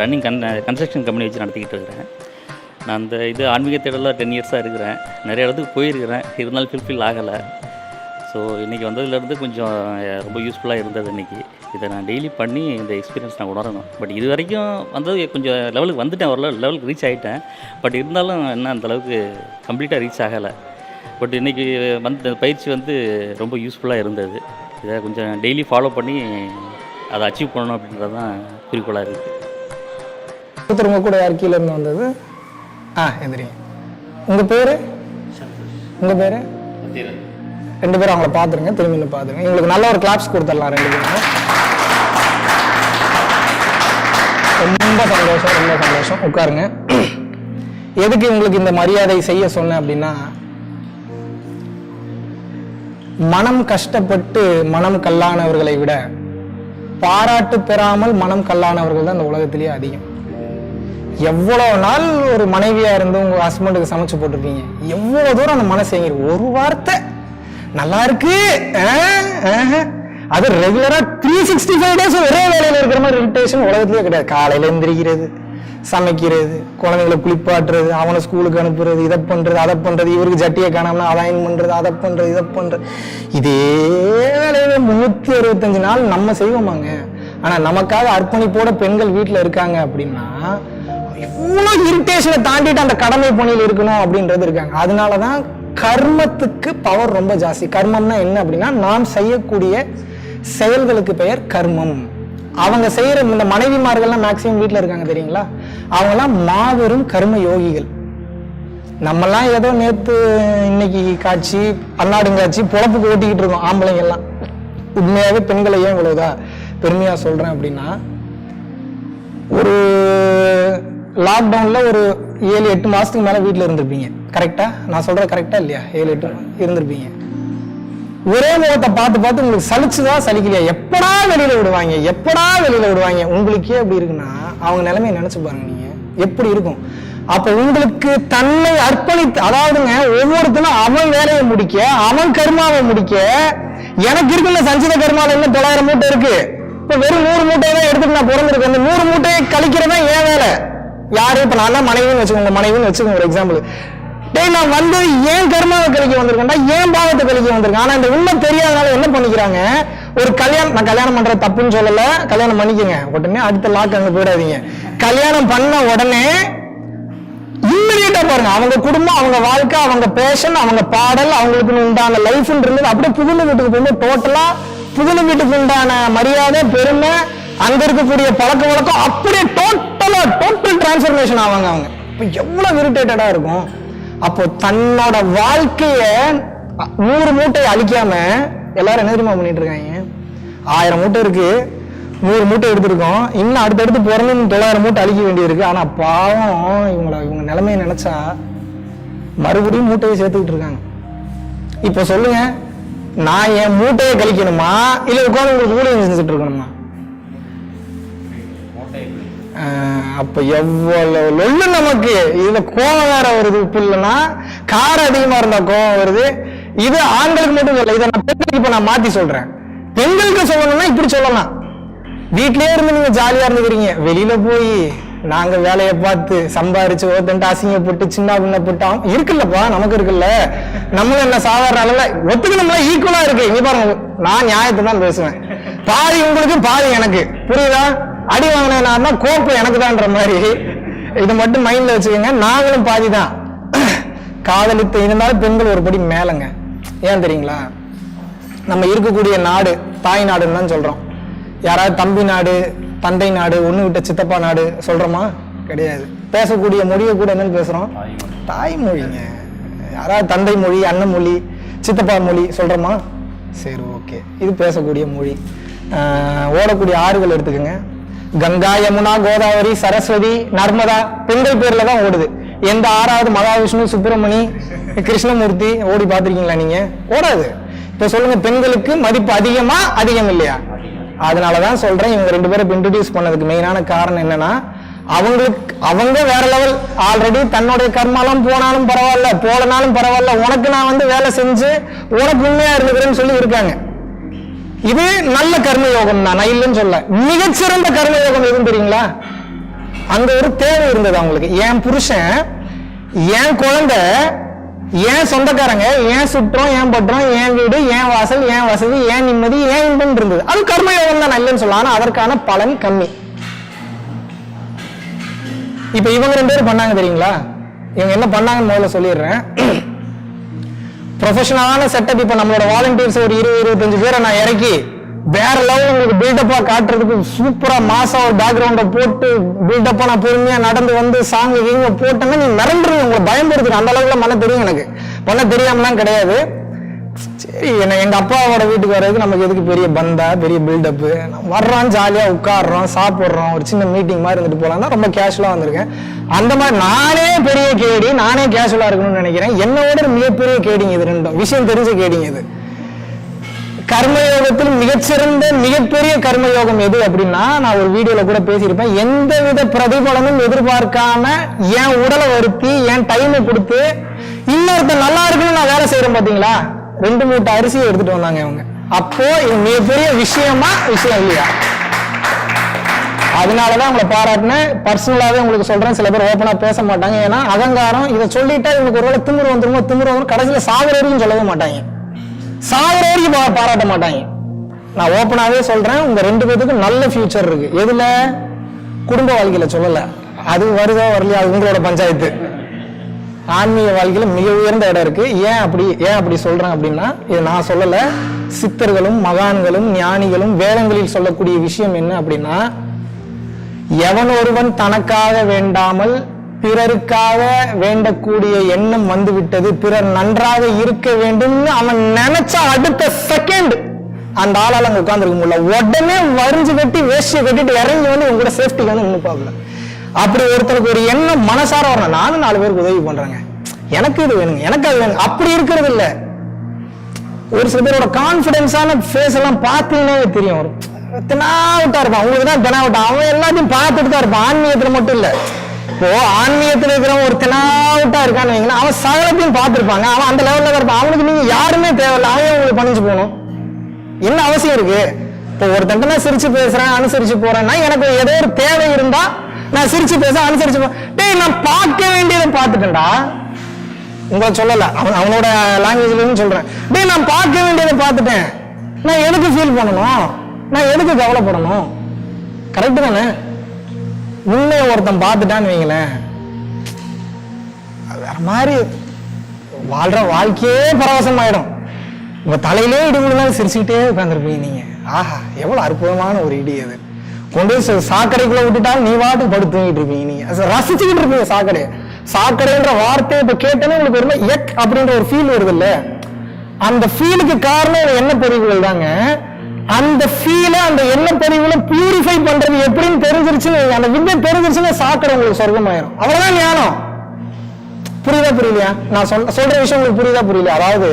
Running கன் construction company வச்சு நடத்திக்கிட்டு இருக்கிறேன். நான் அந்த இது ஆன்மீக தேடலில் டென் இயர்ஸாக இருக்கிறேன். நிறைய இடத்துக்கு போயிருக்கிறேன். இருந்தாலும் ஃபில்ஃபில் ஆகலை. ஸோ இன்றைக்கி வந்ததுலேருந்து கொஞ்சம் ரொம்ப யூஸ்ஃபுல்லாக இருந்தது இன்றைக்கி இதை நான் டெய்லி பண்ணி இந்த எக்ஸ்பீரியன்ஸ் நான் உணரணும். பட் இது வரைக்கும் வந்தது கொஞ்சம் லெவலுக்கு வந்துட்டேன். ஒரு லெவலுக்கு ரீச் ஆகிட்டேன் பட் இருந்தாலும் என்ன அந்தளவுக்கு கம்ப்ளீட்டாக ரீச் ஆகலை. பட் இன்றைக்கி வந்து பயிற்சி வந்து ரொம்ப யூஸ்ஃபுல்லாக இருந்தது. இதை கொஞ்சம் டெய்லி ஃபாலோ பண்ணி அதை அச்சீவ் பண்ணணும் அப்படின்றது தான் குறிக்கோளாக இருக்குது ஒருத்தர் உங்க கூட யார் கீழே இருந்து வந்தது? ஆ எந்திரிங்க உங்க பேரு? உங்க பேரு? ரெண்டு பேரும் அவங்கள பார்த்துருங்க திரும்பி நின்னு பார்த்துருங்க உங்களுக்கு நல்ல ஒரு கிளாப்ஸ் கொடுத்துடலாம் ரெண்டு பேரும். ரொம்ப சந்தோஷம் ரொம்ப சந்தோஷம். உட்காருங்க. எதுக்கு உங்களுக்கு இந்த மரியாதை செய்ய சொன்னேன் அப்படின்னா மனம் கஷ்டப்பட்டு மனம் கல்லானவர்களை விட பாராட்டு பெறாமல் மனம் கல்லானவர்கள் தான் இந்த உலகத்திலேயே அதிகம். எவ்வளோ நாள் ஒரு மனைவியாக இருந்து உங்கள் ஹஸ்பண்டுக்கு சமைச்சு போட்டிருப்பீங்க? எவ்வளோ தூரம் அந்த மனசு எங்கிருக்கு ஒரு வார்த்தை. நல்லா இருக்கு. ஆ, அது ரெகுலராக த்ரீ சிக்ஸ்டி ஃபைவ் டேஸ் ஒரே வேலையில் இருக்கிற மாதிரி இரிட்டேஷன் உலகத்துலேயே கிடையாது. காலையில் எந்திரிக்கிறது சமைக்கிறது குழந்தைங்களை குளிப்பாட்டுறது அவனை ஸ்கூலுக்கு அனுப்புறது இதை பண்ணுறது அதை பண்ணுறது இவருக்கு ஜட்டியை காணாமல் அலைன் பண்ணுறது அதை பண்ணுறது இதை பண்ணுறது இதே வேலையில முந்நூற்றி அறுபத்தஞ்சு நாள் நம்ம செய்வோமாங்க. ஆனால் நமக்காக அர்ப்பணிப்போட பெண்கள் வீட்டில் இருக்காங்க அப்படின்னா இவ்வளவு இரிட்டேஷனை தாண்டிட்டு அந்த கடமை பணியில் இருக்கணும் அப்படின்றது இருக்காங்க. அதனாலதான் கர்மத்துக்கு பவர் ரொம்ப ஜாஸ்தி. கர்மம்னா என்ன அப்படின்னா நாம் செய்யக்கூடிய செயல்களுக்கு பெயர் கர்மம். அவங்க செய்யற இந்த மனைவிமார்கள்லாம் மேக்சிமம் வீட்டில் இருக்காங்க தெரியுங்களா? அவங்கெல்லாம் மாபெரும் கர்ம யோகிகள். நம்மலாம் ஏதோ நேத்து இன்னைக்கு காட்சி பன்னாடுங்காட்சி பொழப்புக்கு ஓட்டிக்கிட்டு இருக்கோம் ஆம்பளைங்க எல்லாம் உண்மையாவே பெண்களை ஏன் இவ்வளவுதா? பெருமையா சொல்றேன் அப்படின்னா ஒரு லாக்டவுனில் ஒரு ஏழு எட்டு மாதத்துக்கு மேலே வீட்டில் இருந்திருப்பீங்க. கரெக்டாக நான் சொல்கிறேன் கரெக்டாக இல்லையா? ஏழு எட்டு இருந்திருப்பீங்க. ஒரே முகத்தை பார்த்து பார்த்து உங்களுக்கு சலிச்சுதா சலிக்கலையா? எப்படா வெளியில் விடுவாங்க? எப்படா வெளியில் விடுவாங்க? உங்களுக்கே அப்படி இருக்குன்னா அவங்க நிலைமையை நினச்சி பாருங்க நீங்கள் எப்படி இருக்கும்? அப்போ உங்களுக்கு தன்னை அர்ப்பணித்து அதாவதுங்க ஒவ்வொருத்தனும் அவன் வேலையை முடிக்க அவன் கர்மாவை முடிக்க எனக்கு இருக்குல்ல சஞ்சித கர்மால இன்னும் தொள்ளாயிரம் மூட்டை இருக்கு. இப்போ வெறும் நூறு மூட்டையை தான் எடுத்துட்டு நான் பிறந்திருக்கேன். அந்த நூறு மூட்டையை கழிக்கிறதான் ஏன் வேலை. யாரு? இப்ப நான் தான் மனைவின்னு வச்சுக்கோங்க மனைவின்னு வச்சுக்கோங்க ஒரு எக்ஸாம்பிள் டேய் நான் வந்து ஏன் கர்மாவை கழிக்க வந்திருக்கேன்டா? ஏன் பாவத்தை கழிக்க வந்திருக்கேன்? ஆனா இந்த உண்மை தெரியாதனால என்ன பண்ணிக்கிறாங்க? ஒரு கல்யாணம் நான் கல்யாணம் பண்ற தப்புன்னு சொல்லல. கல்யாணம் பண்ணிக்கங்க. உடனே அடுத்த லாக் அங்க போயிடாதீங்க. கல்யாணம் பண்ண உடனே இம்மிடியட்டா பாருங்க. அவங்க குடும்பம் அவங்க வாழ்க்கை அவங்க பேஷன் அவங்க பாடல் அவங்களுக்கு உண்டான லைஃப்ன்றது அப்படியே புகுந்த வீட்டுக்கு போகும்போது டோட்டலா புகுந்த வீட்டுக்கு உண்டான மரியாதை பெருமை அங்க இருக்கக்கூடிய பழக்க வழக்கம் அப்படியே டோட்டல் டோட்டல் டிரான்ஸ்ஃபர்மேஷன் ஆவாங்க அவங்க? இப்போ எவ்வளோ இரிட்டேட்டடாக இருக்கும்? அப்போ தன்னோட வாழ்க்கையை நூறு மூட்டை அழிக்காம எல்லாரும் என்ன தெரியுமா பண்ணிட்டு இருக்காங்க? ஆயிரம் மூட்டை இருக்கு நூறு மூட்டை எடுத்திருக்கோம் இன்னும் அடுத்தடுத்து பிறந்து தொள்ளாயிரம் மூட்டை அழிக்க வேண்டியிருக்கு. ஆனால் பாவம் இவங்கள இவங்க நிலைமையை நினைச்சா மறுபடியும் மூட்டையை சேர்த்துக்கிட்டு இருக்காங்க. இப்போ சொல்லுங்க நான் என் மூட்டையை கழிக்கணுமா? இல்லை உட்காந்து உங்களுக்கு ஊழியம் செஞ்சுட்டு இருக்கணுமா? அப்போ எவ்வளவு லொல்லு நமக்கு? இதில் கோவம் வேற வருது உப்பு இல்லைன்னா காரம் அதிகமாக இருந்தால் கோவம் வருது. இது ஆண்களுக்கு மட்டும் இல்லை இதை நான் பெண்களுக்கு இப்போ நான் மாற்றி சொல்கிறேன் பெண்களுக்கு சொல்லணும்னா இப்படி சொல்லலாம். வீட்டிலே இருந்து நீங்கள் ஜாலியாக இருந்துக்கிறீங்க. வெளியில் போய் நாங்கள் வேலையை பார்த்து சம்பாரிச்சு ஒருத்தன்ட்டு அசிங்கப்பட்டு சின்ன பின்ன அவன் இருக்குல்லப்பா நமக்கு இருக்குல்ல. நம்மளும் என்ன சாதாரண அளவுல ஒத்துக்கணும்ல ஈக்குவலாக இருக்கு. இங்கே பாருங்க நான் நியாயத்தை தான் பேசுவேன். பாதி உங்களுக்கு பாதி எனக்கு. புரியுதா? அடி வாங்கினா கோப்பு எனக்கு தான்ற மாதிரி. இதை மட்டும் மைண்ட்ல வச்சுக்கோங்க. நாங்களும் பாதி தான் காதலித்து இருந்தாலும் பெண்கள் ஒரு படி மேலங்க. ஏன் தெரியுங்களா? நம்ம இருக்கக்கூடிய நாடு தாய் நாடுன்னு தான் சொல்றோம். யாராவது தம்பி நாடு தந்தை நாடு ஒன்று விட்ட சித்தப்பா நாடு சொல்றோமா? கிடையாது. பேசக்கூடிய மொழியை கூட என்னன்னு பேசுறோம்? தாய்மொழிங்க யாராவது தந்தை மொழி அண்ணன் மொழி சித்தப்பா மொழி சொல்கிறோமா சரி ஓகே இது பேசக்கூடிய மொழி. ஓடக்கூடிய ஆறுகள் எடுத்துக்கோங்க. கங்கா யமுனா கோதாவரி சரஸ்வதி நர்மதா பெண்கள் பேர்ல தான் ஓடுது. எந்த ஆறாவது மகாவிஷ்ணு சுப்பிரமணி கிருஷ்ணமூர்த்தி ஓடி பார்த்துருக்கீங்களா நீங்க? ஓடாது. இப்ப சொல்லுங்க பெண்களுக்கு மதிப்பு அதிகமா அதிகம் இல்லையா? அதனாலதான் சொல்றேன் இவங்க ரெண்டு பேரும் இன்ட்ரடியூஸ் பண்ணதுக்கு மெயினான காரணம் என்னன்னா அவங்களுக்கு அவங்க வேற லெவல் ஆல்ரெடி தன்னுடைய கர்மாலாம் போனாலும் பரவாயில்ல போலனாலும் பரவாயில்ல உனக்கு நான் வந்து வேலை செஞ்சு உனக்கு உண்மையா இருந்துக்கிறேன்னு சொல்லி இருக்காங்க. இது நல்ல கர்மயோகம் தான். நான் இல்லைன்னு சொல்ல. மிகச்சிறந்த கர்மயோகம் எதுவும் தெரியுங்களா? அந்த ஒரு தேவை இருந்தது அவங்களுக்கு. என் புருஷன் என் குழந்தை ஏன் சொந்தக்காரங்க ஏன் சுற்றம் ஏன் பற்றம் ஏன் வீடு ஏன் வாசல் ஏன் வசதி ஏன் நிம்மதி ஏன் இன்பம் இருந்தது. அது கர்மயோகம் தான். இல்லைன்னு சொல்லலாம் ஆனா அதற்கான பலன் கம்மி. இப்ப இவங்க ரெண்டு பேரும் பண்ணாங்க தெரியுங்களா? இவங்க என்ன பண்ணாங்கன்னு முதல்ல சொல்லிடுறேன். ப்ரொஃபஷனலான செட்டப் இப்போ நம்மளோட வாலண்டியர்ஸ் ஒரு இருபது இருபத்தஞ்சு பேரை நான் இறக்கி வேற லெவல் உங்களுக்கு பில்டப்பாக காட்டுறதுக்கு சூப்பராக மாசா ஒரு பேக்ரவுண்டை போட்டு பில்டப்பாக நான் பொறுமையாக நடந்து வந்து சாங் கீங்க போட்டேன்னா நீ மிரண்டுருங்க உங்களை பயன்படுத்துங்க அந்த அளவுக்குலாம் மன தெரியும் எனக்கு. பண்ண தெரியாமலாம் கிடையாது. சரி என்ன எங்கள் அப்பாவோட வீட்டுக்கு வர்றதுக்கு நமக்கு எதுக்கு பெரிய பந்தா பெரிய பில்டப்பு வர்றோம் ஜாலியாக உட்காடுறோம் சாப்பிட்றோம் ஒரு சின்ன மீட்டிங் மாதிரி இருந்துட்டு போகலான்னா தான் ரொம்ப கேஷுவலாக வந்திருக்கேன். அந்த மாதிரி நானே பெரிய கேடி நானே கேஷுவலாக இருக்கணும்னு நினைக்கிறேன். என்னோட ஒரு மிகப்பெரிய கேடிங் இது ரெண்டும். விஷயம் தெரிஞ்ச கேடிங் இது. கர்மயோகத்தில் மிகச்சிறந்த மிகப்பெரிய கர்மயோகம் எது அப்படின்னா நான் ஒரு வீடியோல கூட பேசியிருப்பேன். எந்தவித பிரதிபலனும் எதிர்பார்க்காம என் உடலை வருத்தி என் டைமை கொடுத்து இன்னொருத்தன் நல்லா இருக்குன்னு நான் வேலை செய்யறேன் பாத்தீங்களா? ரெண்டு மூட்டை அரிசியை எடுத்துட்டு வந்தாங்க இவங்க. அப்போ மிகப்பெரிய விஷயமா விஷயம் இல்லையா? அதனாலதான் உங்களை பாராட்டினேன். பர்சனலாவே உங்களுக்கு சொல்றேன். சில பேர் ஓப்பனா பேச மாட்டாங்க. ஏன்னா அகங்காரம் இதை சொல்லிட்டா இவங்களுக்கு ஒருவேளை திமுரு வந்துருமோ திமுரு வந்துரும் கடைசியில சாகுற வரைக்கும் சொல்லவே மாட்டாங்க. சாகுற வரைக்கும் பா- பாராட்ட மாட்டாங்க. நான் ஓப்பனாவே சொல்றேன். உங்க ரெண்டு பேத்துக்கும் நல்ல ஃபியூச்சர் இருக்கு. எதுல? குடும்ப வாழ்க்கையில சொல்லல. அது வருதோ வரலையா அது உங்களோட பஞ்சாயத்து. ஆன்மீக வாழ்க்கையில மிக உயர்ந்த இடம் இருக்கு. ஏன் அப்படி ஏன் அப்படி சொல்றேன் அப்படின்னா இது நான் சொல்லல. சித்தர்களும் மகான்களும் ஞானிகளும் வேதங்களில் சொல்லக்கூடிய விஷயம் என்ன அப்படின்னா எவன் ஒருவன் தனக்காக வேண்டாமல் பிறருக்காக வேண்டக்கூடிய எண்ணம் வந்துவிட்டது. பிறர் நன்றாக இருக்க வேண்டும்னு அவன் நினைச்ச அடுத்த செகண்ட் அந்த ஆளால அங்க உட்கார்ந்துருக்க முடியல. உடனே வரிஞ்சு கட்டி வேஷ்டியை கட்டிட்டு இறங்கி வந்து உங்களோட சேஃப்டிக்கு வந்து நின்னுப்பாப்ல அப்படி ஒருத்தருக்கு ஒரு எண்ணம் மனசார வரணும். நானும் நாலு பேருக்கு உதவி பண்றேங்க. எனக்கு இது வேணுங்க. எனக்கு அது வேணும் அப்படி இருக்கிறது இல்ல. ஒரு சில பேரோட கான்பிடன்ஸான ஃபேஸ் எல்லாம் பார்த்தீங்கன்னாவே தெரியும். ஒரு தினாவிட்டா இருப்பான். உங்களுக்கு தான் தினாவிட்டான் அவன் எல்லாத்தையும் பார்த்துட்டு தான் இருப்பான். ஆன்மீகத்துல மட்டும் இல்ல. இப்போ ஆன்மீகத்துல இருக்கிறவன் ஒரு தினாவிட்டா இருக்கான்னு வைங்களேன். அவன் சகலத்தையும் பார்த்துருப்பாங்க. அவன் அந்த லெவல்ல தான் இருப்பான். அவனுக்கு நீங்க யாருமே தேவையில்ல. அவன் உங்களுக்கு பணிஞ்சு போகணும் என்ன அவசியம் இருக்கு? இப்போ ஒருத்தன்ட்ட தண்டனை சிரிச்சு பேசுறேன் அனுசரிச்சு போறேன்னா எனக்கு ஏதோ ஒரு தேவை இருந்தா நான் சிரிச்சு பேச அனுசரிச்சு டேய் நான் பார்க்க வேண்டியதை பார்த்துட்டேன்டா. உங்களை சொல்லல. அவன் அவனோட லாங்குவேஜ்லன்னு சொல்றேன். டேய் நான் பார்க்க வேண்டியதை பார்த்துட்டேன். நான் எதுக்கு ஃபீல் பண்ணணும்? நான் எதுக்கு கவலைப்படணும்? கரெக்டு தானே? உண்மையை ஒருத்தன் பார்த்துட்டான்னு வைங்களேன். அது வேற மாதிரி வாழ்ற வாழ்க்கையே பரவசமாயிடும். உங்க தலையிலே இடி விழுந்தாலும் சிரிச்சுக்கிட்டே உட்காந்துருப்பீங்க நீங்க. ஆஹா எவ்வளவு அற்புதமான ஒரு இடி அது. கொண்டு போய் சாக்கடைக்குள்ள விட்டுட்டா நீ வாட்டுக்கு படுத்து தூங்கிட்டு இருப்பீங்க நீங்க ரசிச்சுக்கிட்டு இருப்பீங்க சாக்கடை. சாக்கடைன்ற வார்த்தையை இப்ப கேட்டனே உங்களுக்கு ஒரு எக் அப்படின்ற ஒரு ஃபீல் வருது இல்ல அந்த ஃபீலுக்கு காரணம் என்ன பொறிவுகள் தாங்க. அந்த ஃபீல அந்த என்ன பதிவுகளை பியூரிஃபை பண்றது எப்படின்னு தெரிஞ்சிருச்சுன்னு அந்த வித்தை தெரிஞ்சிருச்சுன்னா சாக்கடை உங்களுக்கு சொர்க்கமாயிரும். அவ்வளவுதான் ஞானம். புரியுதா புரியலையா? நான் சொல்ற சொல்ற விஷயம் உங்களுக்கு புரியுதா புரியல அதாவது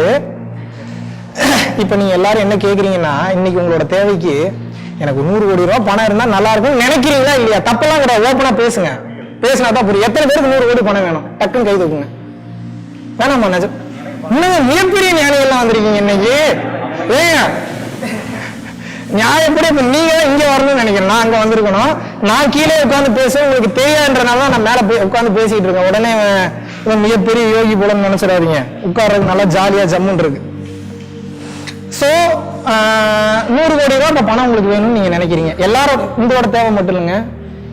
இப்ப நீங்க எல்லாரும் என்ன கேக்குறீங்கன்னா இன்னைக்கு உங்களோட தேவைக்கு எனக்கு நூறு கோடி ரூபா பணம் இருந்தால் நல்லா இருக்கும் நினைக்கிறீங்களா இல்லையா? தப்பெல்லாம் கிடையாது. ஓப்பனாக பேசுங்க. பேசினா தான் புரியும். எத்தனை பேருக்கு நூறு கோடி பணம் வேணும்? டக்குன்னு கை தூக்குங்க. வேணாமா நிஜம் இன்னும் மிகப்பெரிய ஞானிகள்லாம் வந்திருக்கீங்க இன்னைக்கு. ஏங்க நியாயப்படி இப்ப நீங்க இங்க வரணும்னு நினைக்கிறேன். நான் அங்க வந்திருக்கணும். நான் கீழே உட்காந்து பேச உங்களுக்கு தெரியாதுன்றனால தான் நான் மேல போய் பேசிட்டு இருக்கேன். உடனே இவன் மிகப்பெரிய யோகி போலன்னு நினைச்சிடாதீங்க. உட்கார்றது நல்லா ஜாலியா ஜம்முன்னு இருக்கு. ஸோ நூறு கோடி ரூபா இப்போ பணம் உங்களுக்கு வேணும்னு நீங்கள் நினைக்கிறீங்க. எல்லாரும் உங்களோட தேவை மட்டும் இல்லைங்க.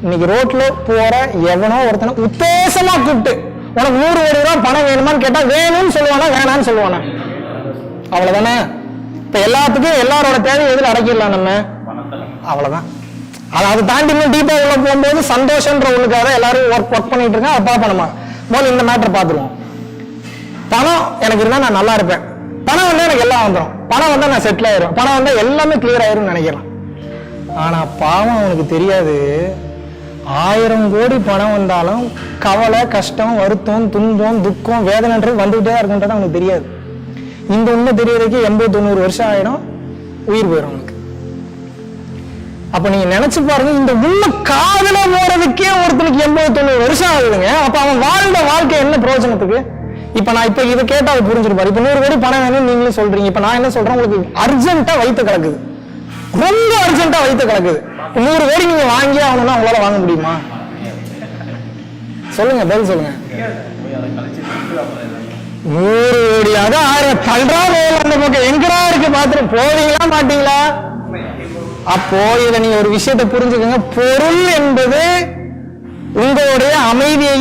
இன்னைக்கு ரோட்டில் போகிற எவனோ ஒருத்தனை உத்தேசமாக கூப்பிட்டு உனக்கு நூறு கோடி ரூபா பணம் வேணுமான்னு கேட்டால் வேணும்னு சொல்லுவானா வேணாம்னு சொல்லுவானா? அவ்வளோதானே இப்போ எல்லாத்துக்கும் எல்லாரோட தேவையும் எதில் அடைக்கிடலாம் நம்ம? அவ்வளோதான் அதை அதை தாண்டி இன்னும் டீப்பாக உள்ள போகும்போது சந்தோஷன்ற ஒண்ணுக்காக எல்லாரும் ஒர்க் ஒர்க் பண்ணிட்டு இருக்கேன் அதை பார்ப்போம் நம்ம. முதல்ல இந்த மேட்டர் பார்த்துருவோம். பணம் எனக்கு இருந்தால் நான் நல்லா இருப்பேன். பணம் வந்து எனக்கு எல்லாம் வந்துடும் பணம் வந்தால் நான் செட்டில் ஆயிரும். பணம் வந்தால் எல்லாமே கிளியர் ஆயிரும்னு நினைக்கிறேன். ஆனால் பாவம் அவனுக்கு தெரியாது. ஆயிரம் கோடி பணம் வந்தாலும் கவலை கஷ்டம் வருத்தம் துன்பம் துக்கம் வேதனைன்றது வந்துகிட்டே தான் இருக்குன்றது அவனுக்கு தெரியாது. இந்த உண்மை தெரியறதுக்கு எண்பது தொண்ணூறு வருஷம் ஆயிடும். உயிர் போயிடும் அவனுக்கு. அப்ப நீங்க நினைச்சு பாருங்க இந்த உண்மை காதல போறதுக்கே ஒருத்தனுக்கு எண்பது தொண்ணூறு வருஷம் ஆகுதுங்க. அப்ப அவன் வாழ்ந்த வாழ்க்கை என்ன பிரயோஜனத்துக்கு? இப்ப நான் இப்ப இதை கேட்டா அது புரிஞ்சிருப்பார். இப்ப நூறு கோடி பணம் வேணும்னு நீங்களும் சொல்றீங்க. இப்போ நான் என்ன சொல்றேன்? உங்களுக்கு அர்ஜென்ட்டா வயித்து கிடக்குது. ரொம்ப அர்ஜென்ட்டா வயித்து கிடக்குது. நூறு கோடி நீங்க வாங்கி ஆகணும்னா உங்களால வாங்க முடியுமா? சொல்லுங்க பதில் சொல்லுங்க. நூறு கோடி அதான் ஆயிரம் தள்ளுறா அந்த பக்கம். எங்கடா இருக்கு பாத்துட்டு போவீங்களா மாட்டீங்களா? அப்போ இதை நீங்க ஒரு விஷயத்தை புரிஞ்சுக்கோங்க. பொருள் என்பது உங்களுடைய அமைதியை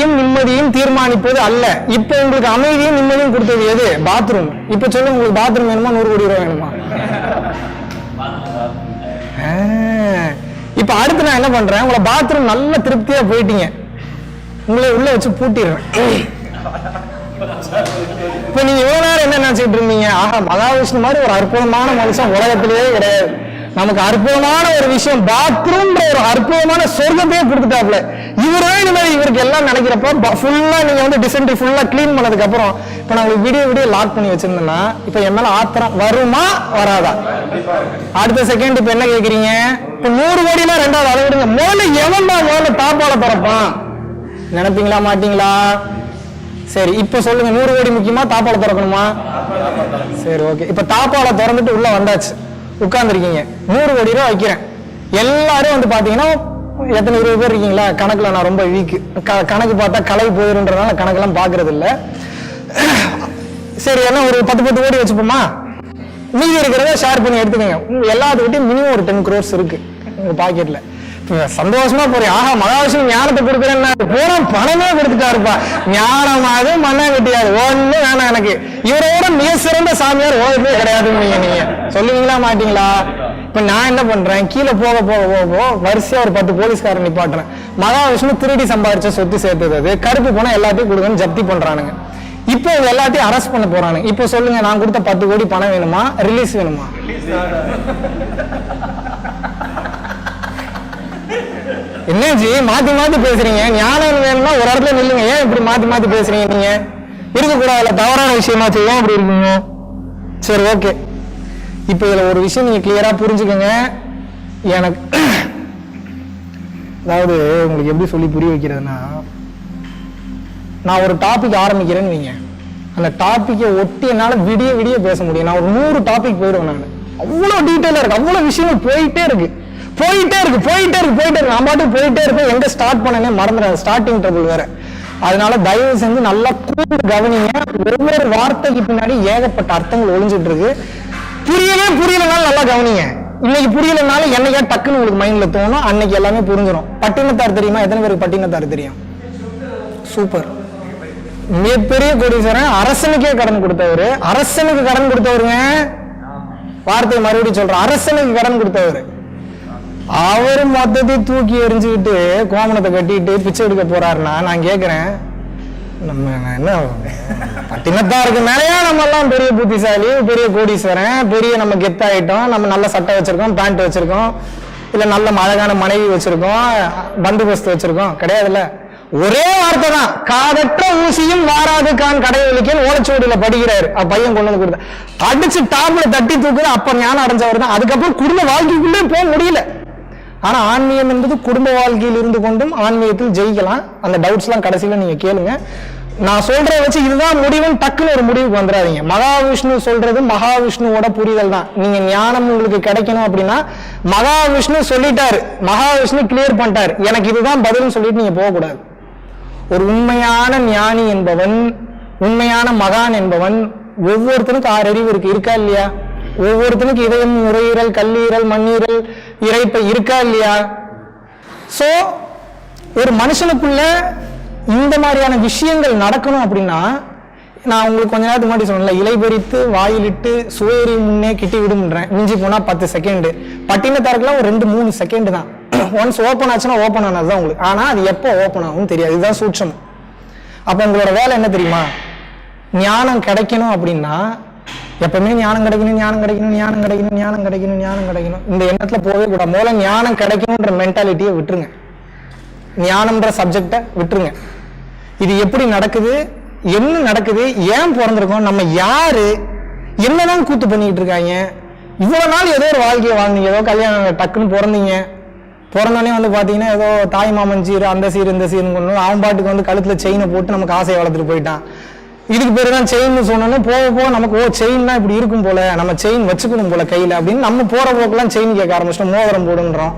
நிம்மதியும் தீர்மானிப்பது அல்ல. இப்போ உங்களுக்கு அமைதியும் நிம்மதியும் கொடுத்தது எது? பாத்ரூம் இப்போ சொல்லுங்க உங்களுக்கு பாத்ரூம் வேணுமா? நூறு கோடி ரூபாய் வேணுமா? இப்ப அடுத்து நான் என்ன பண்றேன்? உங்களை பாத்ரூம் நல்ல திருப்தியா போயிட்டீங்க. உங்களை உள்ள வச்சு பூட்டிடுறேன். இப்ப நீங்க இவ்வளவு நேரம் என்ன நினைச்சிட்டு இருந்தீங்க? ஆஹா மகாவிஷ்ணு மாதிரி ஒரு அற்புதமான மனுஷன் உலகத்திலேயே கிடையாது. நமக்கு அற்புதமான ஒரு விஷயம். பாத்ரூம் ஒரு அற்புதமான சொர்க்கத்தையே கொடுத்துட்டாப்ல இவரே இனிமேல் இவருக்கு எல்லாம் நினைக்கிறப்ப ஃபுல்லா நீங்க வந்து டிசென்ட்ரி ஃபுல்லா கிளீன் பண்ணதுக்கு அப்புறம் இப்ப நான் உங்களுக்கு விடிய விடிய லாக் பண்ணி வச்சிருந்தேன்னா இப்ப என் மேல ஆத்திரம் வருமா வராதா? அடுத்த செகண்ட் இப்ப என்ன கேக்குறீங்க? இப்ப நூறு கோடினா ரெண்டாவது அதை விடுங்க. முதல்ல எவன் தான் முதல்ல தாப்பால திறப்பான் நினைப்பீங்களா மாட்டீங்களா? சரி இப்ப சொல்லுங்க நூறு கோடி முக்கியமா தாப்பால திறக்கணுமா சரி ஓகே இப்ப தாப்பால திறந்துட்டு உள்ள வந்தாச்சு. உட்கார்ந்துருக்கீங்க. நூறு கோடி ரூபா வைக்கிறேன். எல்லாரும் வந்து பார்த்தீங்கன்னா எத்தனை இருபது பேர் இருக்கீங்களா? கணக்கில் நான் ரொம்ப வீக்கு க கணக்கு பார்த்தா கலை போயிருன்றதுனால கணக்கெல்லாம் பார்க்கறது இல்லை சரி என்ன ஒரு பத்து பத்து கோடி வச்சுப்போமா? மீதி இருக்கிறத ஷேர் பண்ணி எடுத்துக்கோங்க. எல்லாத்துக்கிட்டையும் மினிமம் ஒரு டென் க்ரோர்ஸ் இருக்குது உங்கள் பாக்கெட்டில் சந்தோஷமா போறீங்க. ஆஹா மகாவிஷ்ணு ஞானத்தை கொடுக்குறேன்னா பூரா பணமே கொடுத்துட்டாருப்பா. ஞானமாவது மண்ணா கட்டியாது ஒண்ணு வேணாம் எனக்கு. இவரோட மிக சிறந்த சாமியார் ஓகே கிடையாதுன்னு நீங்க. நீங்க சொல்லுவீங்களா மாட்டீங்களா? இப்ப நான் என்ன பண்றேன்? கீழே போக போக போக போக வரிசையா ஒரு பத்து போலீஸ்காரன் நிப்பாட்டுறேன். மகாவிஷ்ணு திருடி சம்பாதிச்ச சொத்து சேர்த்தது அது. கருப்பு போனா எல்லாத்தையும் கொடுங்கன்னு ஜப்தி பண்றானுங்க. இப்போ இது எல்லாத்தையும் அரெஸ்ட் பண்ண போறானுங்க. இப்போ சொல்லுங்க நான் கொடுத்த பத்து கோடி பணம் வேணுமா? ரிலீஸ் வேணுமா? என்னாச்சு மாத்தி மாத்தி பேசுறீங்க. ஞானம் வேணும்னா ஒரு இடத்துல நில்லுங்க. ஏன் இப்படி மாத்தி மாத்தி பேசுறீங்க நீங்க? இருக்கக்கூடாதுல தவறான விஷயமா ஏன் இப்படி இருக்கீங்க? சரி ஓகே இப்போ இதில் ஒரு விஷயம் நீங்க கிளியரா புரிஞ்சுக்கோங்க. எனக்கு அதாவது உங்களுக்கு எப்படி சொல்லி புரிய வைக்கிறதுனா நான் ஒரு டாபிக் ஆரம்பிக்கிறேன்னு வைங்க. அந்த டாப்பிக்கை ஒட்டி என்னால் விடிய விடிய பேச முடியும். நான் ஒரு நூறு டாபிக் போயிடுவேன் நான். அவ்வளோ டீட்டெயிலாக இருக்கு. அவ்வளோ விஷயங்கள் போயிட்டே இருக்குது போயிட்டே இருக்கு போயிட்டே இருக்கு போயிட்டே இருக்கு. நான் பாட்டுக்கு போயிட்டே இருக்கும் எங்க ஸ்டார்ட் பண்ணனே மறந்துடுறேன் ஸ்டார்டிங் ட்ரபிள் வேற. அதனால தயவு செஞ்சு நல்லா கூர்ந்து கவனிங்க. ஒவ்வொரு வார்த்தைக்கு பின்னாடி ஏகப்பட்ட அர்த்தங்கள் ஒளிஞ்சிட்டு இருக்கு. புரியவே புரியலனாலும் நல்லா கவனிங்க. இன்னைக்கு புரியலனாலும் என்னைக்கா டக்குன்னு உங்களுக்கு மைண்ட்ல தோணும். அன்னைக்கு எல்லாமே புரிஞ்சிடும் பட்டினத்தார் தெரியுமா? எத்தனை பேருக்கு பட்டினத்தார் தெரியும்? சூப்பர் மிகப்பெரிய கோடீஸ்வரன் அரசனுக்கே கடன் கொடுத்தவர். அரசனுக்கு கடன் கொடுத்தவருங்க. வார்த்தை மறுபடியும் சொல்றேன். அரசனுக்கு கடன் கொடுத்தவர். அவர் மொத்தத்தையும் தூக்கி எரிஞ்சுக்கிட்டு கோமணத்தை கட்டிட்டு பிச்சை எடுக்க போறாருன்னா நான் கேக்குறேன். நம்ம என்ன பட்டினத்தாருக்கு மேலேயா நம்ம எல்லாம் பெரிய புத்திசாலி பெரிய கோடீஸ்வரன் பெரிய நம்ம கெத்தாயிட்டோம். நம்ம நல்ல சட்டை வச்சிருக்கோம் பேண்ட் வச்சிருக்கோம். இல்ல நல்ல அழகான மனைவி வச்சிருக்கோம் பந்தோபஸ்து வச்சிருக்கோம். கிடையாதுல்ல. ஒரே வார்த்தை தான். காதற்ற ஊசியும் வாராது கான் கடை ஒலிக்கன் ஓலச்சுவடியில படிக்கிறாரு. பையன் கொண்டு வந்து கொடுத்த. அடிச்சு டாப்ல தட்டி தூக்குது. அப்ப ஞானம் அடைஞ்சவர் தான். அதுக்கப்புறம் குடும்ப வாழ்க்கைக்குள்ளே போக முடியல. ஆனால் ஆன்மீகம் என்பது குடும்ப வாழ்க்கையில் இருந்து கொண்டும் ஆன்மீகத்தில் ஜெயிக்கலாம். அந்த டவுட்ஸ்லாம் கடைசியில் நீங்கள் கேளுங்க. நான் சொல்றத வச்சு இதுதான் முடிவுன்னு டக்குன்னு ஒரு முடிவுக்கு வந்துடாதீங்க. மகாவிஷ்ணு சொல்றது மகாவிஷ்ணுவோட புரிதல் தான். நீங்க ஞானம் உங்களுக்கு கிடைக்கணும் அப்படின்னா மகாவிஷ்ணு சொல்லிட்டாரு. மகாவிஷ்ணு கிளியர் பண்ணிட்டாரு. எனக்கு இதுதான் பதில்னு சொல்லிட்டு நீங்க போகக்கூடாது. ஒரு உண்மையான ஞானி என்பவன் உண்மையான மகான் என்பவன் ஒவ்வொருத்தனுக்கும் ஆறு அறிவு இருக்கு. இருக்கா இல்லையா? ஒவ்வொருத்தனுக்கு இதயம் நுரையீரல் கல்லீரல் மண்ணீரல் இறைப்பை இருக்கா இல்லையா? ஸோ ஒரு மனுஷனுக்குள்ள இந்த மாதிரியான விஷயங்கள் நடக்கணும் அப்படின்னா நான் உங்களுக்கு கொஞ்ச நேரத்துக்கு முன்னாடி சொன்னேன்ல இலை பறித்து வாயிலிட்டு சுவேரி முன்னே கிட்டி விடும்ன்றேன். மிஞ்சி போனால் பத்து செகண்டு பட்டினத்தாருக்குலாம் ஒரு ரெண்டு மூணு செகண்டு தான். ஒன்ஸ் ஓப்பன் ஆச்சுன்னா ஓப்பன் ஆனது தான் உங்களுக்கு. ஆனால் அது எப்போ ஓப்பன் ஆகும் தெரியாது. இதுதான் சூட்சம் அப்போ உங்களோட வேலை என்ன தெரியுமா? ஞானம் கிடைக்கணும் அப்படின்னா எப்பவுமே ஞானம் கிடைக்கணும் ஞானம் கிடைக்கணும் ஞானம் கிடைக்கணும் ஞானம் கிடைக்கணும் ஞானம் கிடைக்கணும். இந்த எண்ணத்துல போகவே கூடாது. முதல்ல ஞானம் கிடைக்கணுன்ற மென்டாலிட்டியை விட்டுருங்க. ஞானம்ன்ற சப்ஜெக்டை விட்டுருங்க. இது எப்படி நடக்குது? என்ன நடக்குது? ஏன் பிறந்திருக்கோம்? நம்ம யாரு? என்னதான் கூத்து பண்ணிட்டு இருக்காங்க? இவ்வளவு நாள் ஏதோ ஒரு வாழ்க்கையை வாழ்ந்தீங்க. ஏதோ கல்யாணம் டக்குன்னு பிறந்தீங்க. பிறந்தோடனே வந்து பார்த்தீங்கன்னா ஏதோ தாய் மாமன் சீர் அந்த சீர் இந்த சீர்னு கொண்டு அவன் பாட்டுக்கு வந்து கழுத்தில் செயினை போட்டு நமக்கு ஆசையை வளர்த்துட்டு போயிட்டான். இதுக்கு பேர் தான் செயின்னு சொன்னோன்னே போக போக நமக்கு ஓ செயின்னா இப்படி இருக்கும் போல நம்ம செயின் வச்சுக்கணும் போல கையில் அப்படின்னு நம்ம போற போக்கெல்லாம் செயின் கேட்க ஆரம்பிச்சிட்டோம். மோதிரம் போடுன்றோம்.